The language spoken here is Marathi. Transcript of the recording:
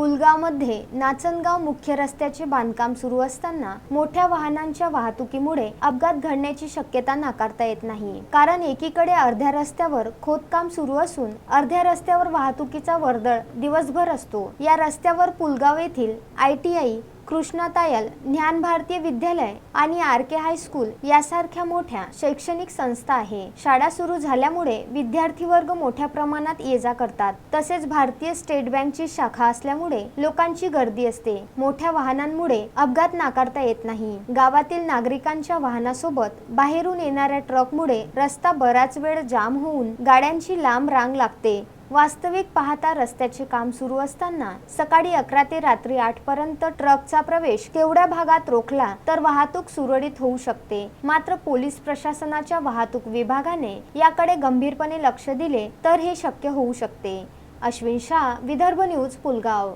पुलगावमध्ये नाचनगाव मुख्य रस्त्याचे बांधकाम सुरू असताना मोठ्या वाहनांच्या वाहतुकीमुळे अपघात घडण्याची शक्यता नाकारता येत नाही. कारण एकीकडे अर्ध्या रस्त्यावर खोदकाम सुरू असून अर्ध्या रस्त्यावर वाहतुकीचा वर्दळ दिवसभर असतो. या रस्त्यावर पुलगाव येथील आय टी आय कृष्णातायल ज्ञान भारतीय विद्यालय आणि आर के हायस्कूल यासारख्या मोठ्या शैक्षणिक संस्था आहे. शाळा सुरू झाल्यामुळे विद्यार्थी वर्ग मोठ्या प्रमाणात ये जा करतात. तसेच भारतीय स्टेट बँकची शाखा असल्यामुळे लोकांची गर्दी असते. मोठ्या वाहनांमुळे अपघात नाकारता येत नाही. गावातील नागरिकांच्या वाहनासोबत बाहेरून येणाऱ्या ट्रकमुळे रस्ता बराच वेळ जाम होऊन गाड्यांची लांब रांग लागते. वास्तविक पाहता रस्त्याचे काम सुरू असताना सकाळी अकरा ते रात्री आठ पर्यंत ट्रकचा प्रवेश केवढ्या भागात रोखला तर वाहतूक सुरळीत होऊ शकते. मात्र पोलीस प्रशासनाच्या वाहतूक विभागाने याकडे गंभीरपणे लक्ष दिले तर हे शक्य होऊ शकते. अश्विन शाह विदर्भ न्यूज पुलगाव.